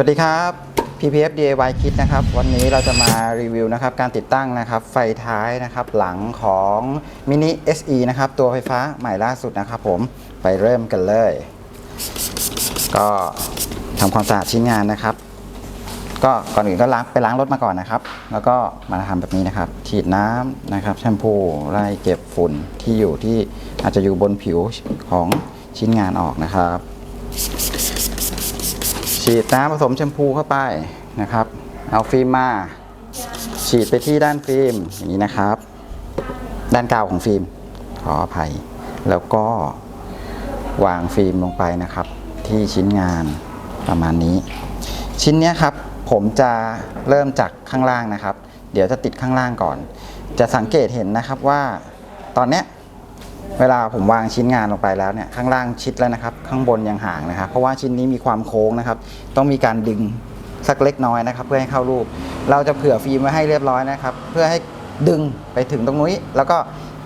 วัสดีครับ PPF DIY Kit นะครับ วันนี้เราจะมารีวิวนะครับการติดตั้งนะครับไฟท้ายนะครับหลังของ Mini SE นะครับตัวไฟฟ้าใหม่ล่าสุดนะครับผมไปเริ่มกันเลย ก็ทำความสะอาดชิ้นงานนะครับ ก็ก่อนอื่นก็ล้างไปล้างรถมาก่อนนะครับ แล้วก็มาทำแบบนี้นะครับ ฉีดน้ำนะครับแชมพูไล่เก็บฝุ่นที่อยู่ที่อาจจะอยู่บนผิวของชิ้นงานออกนะครับ ฉีดน้ำผสมแชมพูเข้าไปนะครับ เอาฟิล์มมาฉีดไปที่ด้านฟิล์มอย่างนี้นะครับ ด้านกาวของฟิล์มขออภัย แล้วก็วางฟิล์มลงไปนะครับ ที่ชิ้นงานประมาณนี้ ชิ้นนี้ครับผมจะเริ่มจากข้างล่างนะครับ เดี๋ยวจะติดข้างล่างก่อน จะสังเกตเห็นนะครับว่าตอนเนี้ย เวลาผมวางชิ้นงานลงไปแล้วเนี่ยข้างล่างชิดแล้วนะครับ ข้างบนยังห่างนะครับ เพราะว่าชิ้นนี้มีความโค้งนะครับ ต้องมีการดึงสักเล็กน้อยนะครับ เพื่อให้เข้ารูป เราจะเผื่อฟิล์มไว้ให้เรียบร้อยนะครับ เพื่อให้ดึงไปถึงตรงนี้ แล้วก็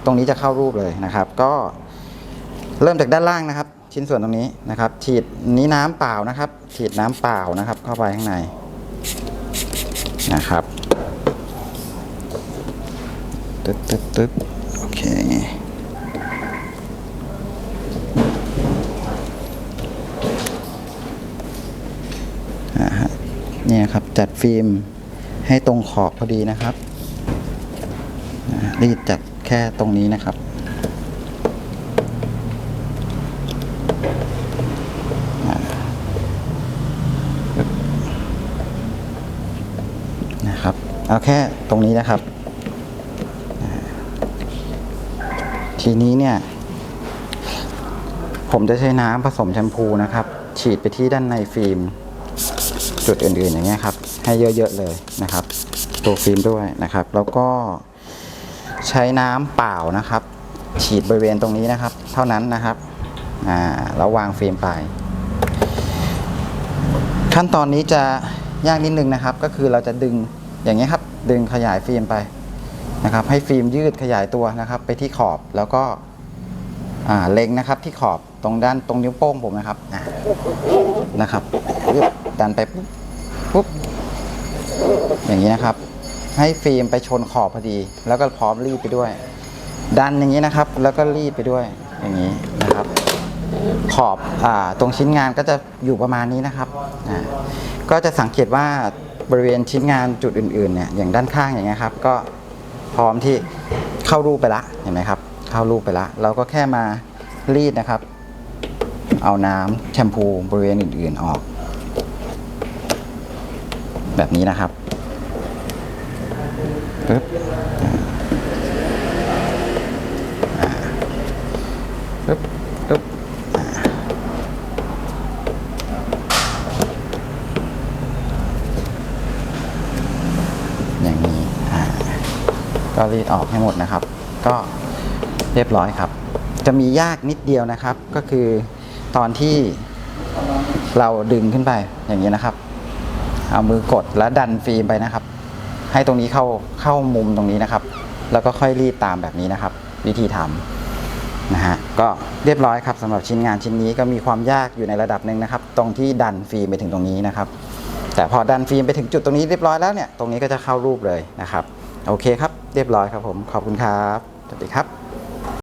ตรงนี้จะเข้ารูปเลยนะครับ ก็เริ่มจากด้านล่างนะครับ ชิ้นส่วนตรงนี้นะครับ ฉีดนี้น้ำเปล่านะครับ ฉีดน้ำเปล่านะครับ เข้าไปข้างในนะครับตึ๊ดตึ๊ดตึ๊ดโอเค อ่าฮะ เนี่ยครับจัดฟิล์มให้ตรงขอบพอดีนะครับรีดจัดแค่ตรงนี้นะครับ นะครับ เอาแค่ตรงนี้นะครับ ทีนี้เนี่ย ผมจะใช้น้ำผสมแชมพูนะครับ ฉีดไปที่ด้านในฟิล์ม จุดอื่นๆอย่างเงี้ยครับ ให้เยอะๆเลยนะครับตัวฟิล์มด้วยนะครับ แล้วก็ใช้น้ำเปล่านะครับ ฉีดบริเวณตรงนี้นะครับ เท่านั้นนะครับอ่าแล้ววางฟิล์มไป ขั้นตอนนี้จะยากนิดนึงนะครับ ก็คือเราจะดึงอย่างเงี้ยครับดึงขยายฟิล์มไปนะครับ ให้ฟิล์มยืดขยายตัวนะครับ ไปที่ขอบแล้วก็ อ่าเล็งนะครับที่ขอบตรงด้านตรงนิ้วโป้งผมนะครับอ่านะครับดันไปปุ๊บปุ๊บอย่างนี้นะครับ ให้ฟิล์มไปชนขอบพอดี แล้วก็พร้อมรีดไปด้วย ดันอย่างนี้นะครับ แล้วก็รีดไปด้วยอย่างนี้นะครับ ขอบอ่าตรงชิ้นงานก็จะอยู่ประมาณนี้นะครับอ่าก็จะสังเกตว่าบริเวณชิ้นงานจุดอื่นๆเนี่ยอย่างด้านข้างอย่างเงี้ยครับ ก็พร้อมที่เข้ารูปไปละเห็นไหมครับ เข้ารูปไปละเราก็แค่มารีดนะครับ เอาน้ำแชมพูบริเวณอื่นๆออก แบบนี้นะครับปึ๊บปึ๊บปึ๊บอย่างนี้ก็รีดออกให้หมดนะครับ ก็ เรียบร้อยครับ จะมียากนิดเดียวนะครับ ก็คือตอนที่เราดึงขึ้นไปอย่างนี้นะครับ เอามือกดแล้วดันฟิล์มไปนะครับ ให้ตรงนี้เข้าเข้ามุมตรงนี้นะครับ แล้วก็ค่อยรีดตามแบบนี้นะครับ วิธีทำนะฮะก็เรียบร้อยครับสำหรับชิ้นงานชิ้นนี้ก็มีความยากอยู่ในระดับหนึ่งนะครับ ตรงที่ดันฟิล์มไปถึงตรงนี้นะครับ แต่พอดันฟิล์มไปถึงจุดตรงนี้เรียบร้อยแล้วเนี่ยตรงนี้ก็จะเข้ารูปเลยนะครับ โอเคครับ เรียบร้อยครับผมขอบคุณครับสวัสดีครับ